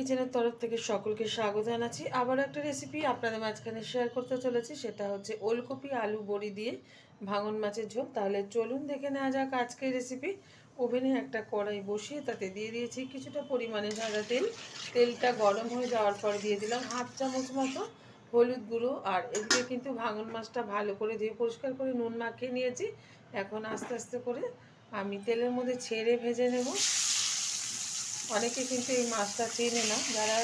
কিচেনের তরফ থেকে সকলকে স্বাগত জানাচ্ছি। আবার একটা রেসিপি আপনাদের মাঝখানে শেয়ার করতে চলেছি, সেটা হচ্ছে ওলকপি আলু বড়ি দিয়ে ভাঙন মাছের ঝোল। তাহলে চলুন দেখে নেওয়া যাক আজকের রেসিপি ওভেনে একটা কড়াই বসিয়ে তাতে দিয়ে দিয়েছি কিছুটা পরিমাণে সাদা তেল। তেলটা গরম হয়ে যাওয়ার পর দিয়ে দিলাম হাফ চামচ মতো হলুদ গুঁড়ো। আর এদিকে কিন্তু ভাঙন মাছটা ভালো করে ধুয়ে পরিষ্কার করে নুন মাখিয়ে নিয়েছি। এখন আস্তে আস্তে করে আমি তেলের মধ্যে ছেড়ে ভেজে নেব। অনেকে কিন্তু এই মাছটা চেনে না। যারা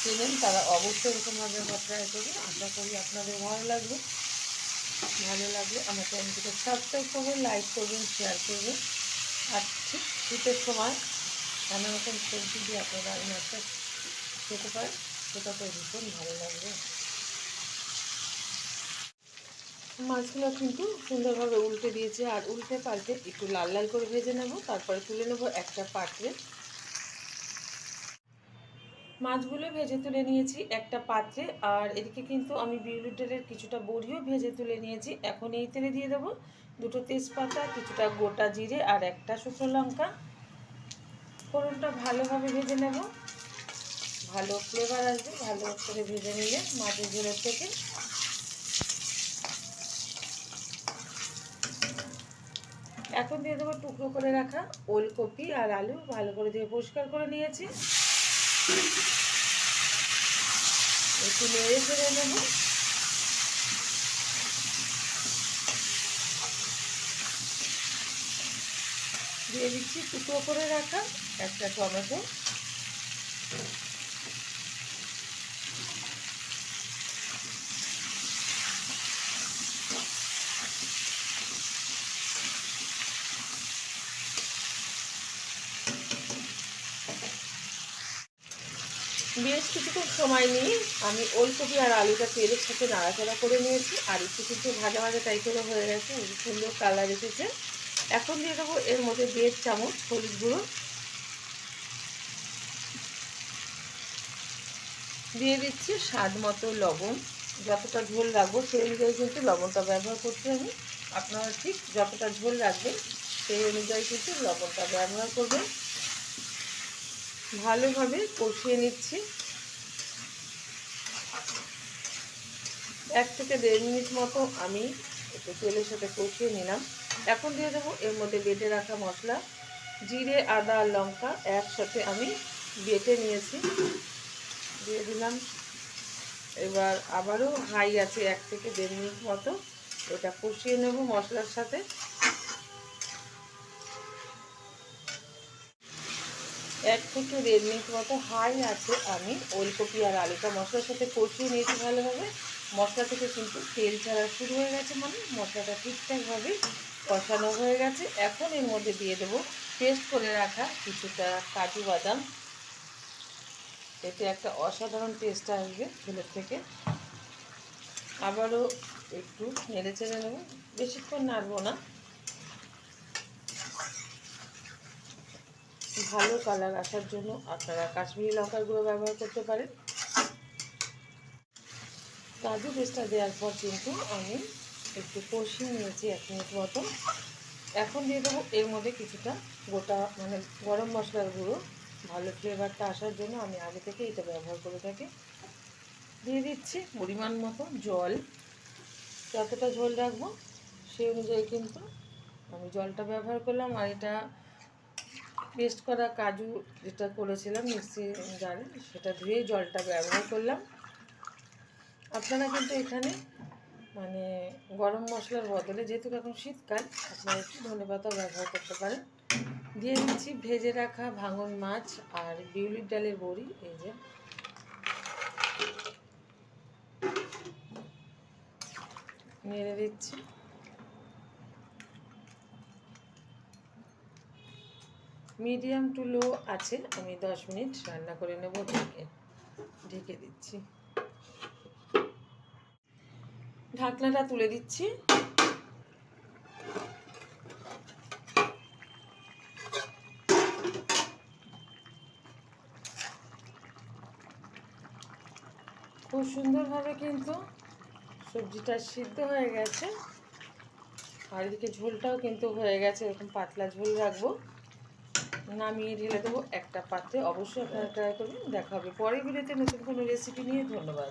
চেনেন তারা অবশ্যই এরকমভাবে ট্রাই করবে। আশা করি আপনাদের ভালো লাগবে। ভালো লাগলে আমার চ্যানেলটিকে সাবস্ক্রাইব করবেন লাইক করবেন শেয়ার করবেন। আর ঠিক শীতের সময় নানা রকম সবজি দিয়ে আপনারা এই মাছটা খেতে পারেন। সেটা তো ভীষণ ভালো লাগবে। মাছগুলো কিন্তু সুন্দরভাবে উল্টে দিয়েছে। আর উল্টে পাল্টে একটু লাল লাল করে ভেজে নেব। তারপরে তুলে নেব একটা পাত্রে। মাছগুলো ভেজে তুলে নিয়েছি একটা পাত্রে। আর এদিকে কিন্তু আমি বিউলির ডালের কিছুটা বড়িও ভেজে তুলে নিয়েছি। এখন এই তেলে দিয়ে দেবো দুটো তেজপাতা, কিছুটা গোটা জিরে আর একটা শুকনো লঙ্কা। ফোড়নটা ভালোভাবে ভেজে নেব। ভালো ফ্লেভার আসবে, ভালো করে ভেজে নিলে মাছের ঝোলের থেকে। এখন দিয়ে দেবো টুকরো করে রাখা ওলকপি আর আলু। ভালো করে দিয়ে পরিষ্কার করে নিয়েছি। একটু নেড়ে ফেড়ে নেব দিয়ে দিচ্ছি টুকরো করে রাখা একটা টমেটো। বেশ কিছুক্ষণ সময় নিয়ে আমি ওলকপি আর আলুটা তেলের সাথে নাড়াচাড়া করে নিয়েছি, আর একটু কিন্তু ভাজা ভাজা টাইপেরও হয়ে গেছে সুন্দর কালার এসেছে। এখন দিয়ে দেবো এর মধ্যে দেড় চামচ হলুদ গুঁড়ো। দিয়ে দিচ্ছি স্বাদ মতো লবণ। যতটা ঝোল রাখব সেই অনুযায়ী কিন্তু লবণটা ব্যবহার করতে হবে। আপনারা ঠিক যতটা ঝোল রাখবেন সেই অনুযায়ী কিন্তু লবণটা ব্যবহার করবেন। ভালোভাবে কষিয়ে নিচ্ছি। এক থেকে দেড় মিনিট মতো আমি একটু তেলের সাথে কষিয়ে নিলাম। এখন দিয়ে দেবো এর মধ্যে বেটে রাখা মশলা। জিরে, আদা লঙ্কা একসাথে আমি বেটে নিয়েছি। দিয়ে দিলাম। এবার আবারও হাই আছে এক থেকে দেড় মিনিট মতো। এটা কষিয়ে নেব মশলার সাথে। এক থেকে দেড় মিনিট মতো হাই আছে আমি ওলকপি আর আলুটা মশলার সাথে কষিয়ে নিয়েছি ভালোভাবে। মশলা থেকে কিন্তু তেল ছাড়া শুরু হয়ে গেছে মানে মশলাটা ঠিকঠাকভাবে কষানো হয়ে গেছে। এখন এর মধ্যে দিয়ে দেবো পেস্ট করে রাখা কিছুটা কাজু বাদাম। এতে একটা অসাধারণ টেস্ট আসবে ঝোলের থেকে। আবারও একটু নেড়ে চেড়ে নেব। বেশিক্ষণ নাড়বো না। ভালো কালার আসার জন্য আপনারা কাশ্মীরি লঙ্কার গুঁড়ো ব্যবহার করতে পারেন। কাজু পেস্টটা দেওয়ার পর কিন্তু আমি একটু কষিয়ে নিয়েছি এক মিনিট মতো। এখন দিয়ে দেবো এর মধ্যে কিছুটা গোটা মানে গরম মশলার গুঁড়ো। ভালো ফ্লেভারটা আসার জন্য আমি আগে থেকে এটা ব্যবহার করে থাকি। দিয়ে দিচ্ছি পরিমাণ মতো জল। যতটা ঝোল রাখব সেই অনুযায়ী কিন্তু আমি জলটা ব্যবহার করলাম। আর এটা পেস্ট করা কাজু যেটা করেছিলাম মিক্সি জারে, সেটা ধুয়ে জলটা ব্যবহার করলাম। আপনারা কিন্তু এখানে মানে গরম মশলার বদলে, যেহেতু এখন শীতকাল, আপনারা একটু ধনে পাতা ব্যবহার করতে পারেন। দিয়ে দিচ্ছি ভেজে রাখা ভাঙন মাছ আর বিউলির ডালের বড়ি, এই যে। নেড়ে দিচ্ছি। মিডিয়াম টু লো আছে, আমি দশ মিনিট রান্না করে নেব থেকে ঢেকে দিচ্ছি। ঢাকনাটা তুলে দিচ্ছি। খুব সুন্দরভাবে কিন্তু সবজিটা সিদ্ধ হয়ে গেছে। আর এদিকে ঝোলটাও কিন্তু হয়ে গেছে, এরকম পাতলা ঝোল রাখব। নামিয়ে ঢেলে দেবো একটা পাত্রে। অবশ্যই আপনারা ট্রাই করবেন, দেখা হবে। পরের ভিডিওতে নতুন কোনো রেসিপি নিয়ে, ধন্যবাদ।